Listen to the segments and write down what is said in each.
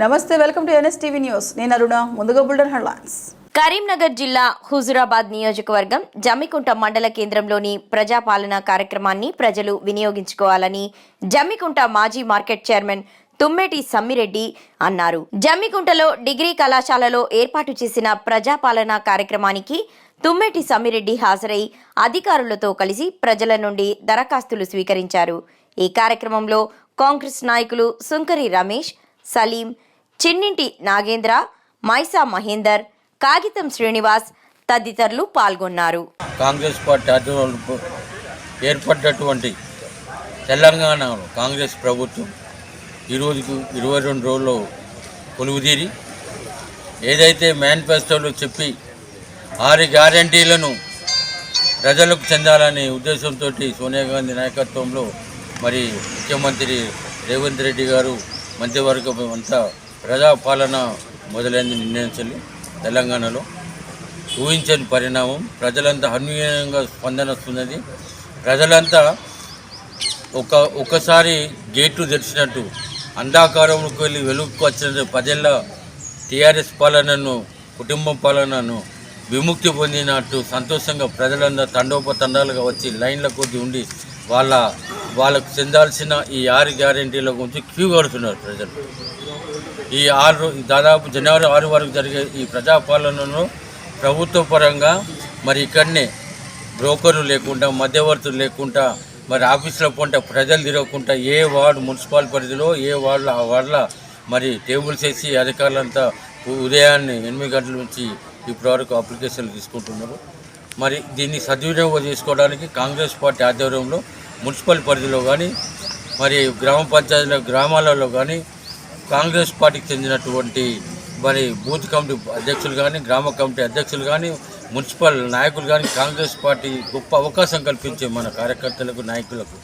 నమస్తే welcome to NS TV news. నేను అరుణ ముందుగా బుల్డన్ హెడ్లైన్స్. కరీంనగర్ జిల్లా హుజురాబాద్ నియోజకవర్గం జమ్మికుంట మండల కేంద్రంలోని ప్రజాపాలన కార్యక్రమాన్ని ప్రజలు వినియోగించుకోవాలని జమ్మికుంట మాజీ మార్కెట్ చైర్మన్ తుమ్మేటి సమ్మిరెడ్డి అన్నారు. జమ్మికుంటలో డిగ్రీ కళాశాలలో ఏర్పాటు చేసిన ప్రజాపాలన కార్యక్రమానికి తుమ్మేటి సమ్మిరెడ్డి హాజరై అధికారులతో కలిసి ప్రజల నుండి దరఖాస్తులు స్వీకరించారు. ఈ కార్యక్రమంలో కాంగ్రెస్ నాయకులు సుంకరి రమేష్ సలీం చిన్నింటి నాగేంద్ర మైసా మహేందర్ కాగితం శ్రీనివాస్ తదితరులు పాల్గొన్నారు. కాంగ్రెస్ పార్టీ ఏర్పడ్డటువంటి తెలంగాణలో కాంగ్రెస్ ప్రభుత్వం ఈ రోజుకు ఇరవై రెండు రోజుల్లో కొలువుదీరి. ఏదైతే మేనిఫెస్టోలో చెప్పి ఆరు గ్యారంటీలను ప్రజలకు చెందాలనే ఉద్దేశంతో సోనియా గాంధీ నాయకత్వంలో మరి ముఖ్యమంత్రి రేవంత్ రెడ్డి గారు మధ్యవర్గం అంతా ప్రజాపాలన మొదలైంది నిర్ణయించాలి తెలంగాణలో ఊహించని పరిణామం ప్రజలంతా అన్వయంగా స్పందన వస్తున్నది. ప్రజలంతా ఒక ఒకసారి గేట్లు తెరిచినట్టు అంధాకారంలోకి వెళ్ళి వెలుగుకు వచ్చిన పదేళ్ళ టీఆర్ఎస్ పాలనను కుటుంబ పాలనను విముక్తి పొందినట్టు సంతోషంగా ప్రజలందరూ తండోపతండాలుగా వచ్చి లైన్ల కొద్ది ఉండి వాళ్ళ వాళ్ళకు చెందాల్సిన ఈ ఆరు గ్యారంటీల గురించి క్యూ కడుతున్నారు ప్రజలు. ఈ ఆరు దాదాపు జనవరి ఆరు వరకు జరిగే ఈ ప్రజాపాలనను ప్రభుత్వ పరంగా మరి ఇక్కడనే బ్రోకర్లు లేకుండా మధ్యవర్తులు లేకుండా మరి ఆఫీసులో పోంటే ప్రజలు తిరగకుండా ఏ వార్డు మున్సిపల్ పరిధిలో ఏ వార్డులో ఆ వార్డుల మరి టేబుల్స్ వేసి అధికారులంతా ఉదయాన్నే ఎనిమిది గంటల నుంచి ఇప్పటివరకు అప్లికేషన్లు తీసుకుంటున్నారు. మరి దీన్ని సద్వినియోగం చేసుకోవడానికి కాంగ్రెస్ పార్టీ ఆధ్వర్యంలో మున్సిపల్ పరిధిలో కానీ మరి గ్రామ పంచాయతీల గ్రామాలలో కానీ కాంగ్రెస్ పార్టీకి చెందినటువంటి మరి బూత్ కమిటీ అధ్యక్షులు కానీ గ్రామ కమిటీ అధ్యక్షులు కానీ మున్సిపల్ నాయకులు కానీ కాంగ్రెస్ పార్టీ గొప్ప అవకాశం కల్పించే మన కార్యకర్తలకు నాయకులకు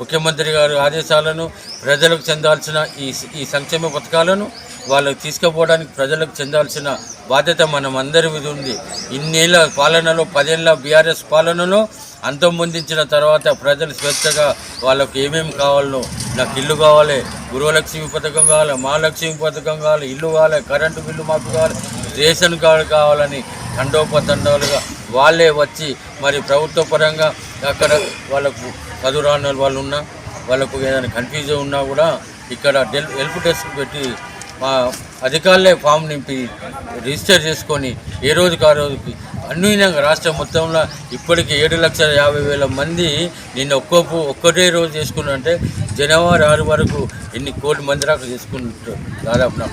ముఖ్యమంత్రి గారు ఆదేశాలను ప్రజలకు చెందాల్సిన ఈ ఈ సంక్షేమ పథకాలను వాళ్ళకి తీసుకుపోవడానికి ప్రజలకు చెందాల్సిన బాధ్యత మనం అందరి మీద ఉంది. ఇన్నేళ్ళ పాలనలో పదేళ్ళ బీఆర్ఎస్ పాలనలో అంతమొందించిన తర్వాత ప్రజలు స్వేచ్ఛగా వాళ్ళకు ఏమేమి కావాలనో నాకు ఇల్లు కావాలి గృహలక్ష్మి పథకం కావాలి మహాలక్ష్మి పథకం కావాలి ఇల్లు కావాలి కరెంటు బిల్లు మాకు కావాలి రేషన్ కార్డు కావాలని తండోపతండాలుగా వాళ్ళే వచ్చి మరి ప్రభుత్వ పరంగా అక్కడ వాళ్ళకు చదువురాని వాళ్ళు ఉన్నా వాళ్ళకు ఏదైనా కన్ఫ్యూజన్ ఉన్నా కూడా ఇక్కడ డెల్ హెల్ప్ డెస్క్ పెట్టి మా అధికారులే ఫామ్ నింపి రిజిస్టర్ చేసుకొని ఏ రోజుకి ఆ రోజుకి అన్ని రాష్ట్రం మొత్తంలో ఇప్పటికి ఏడు లక్షల యాభై వేల మంది నిన్న ఒక్కో ఒక్కటే రోజు చేసుకున్నారంటే జనవరి ఆరు వరకు ఎన్ని కోటి మంది చేసుకుంటారు దాదాపు నాకు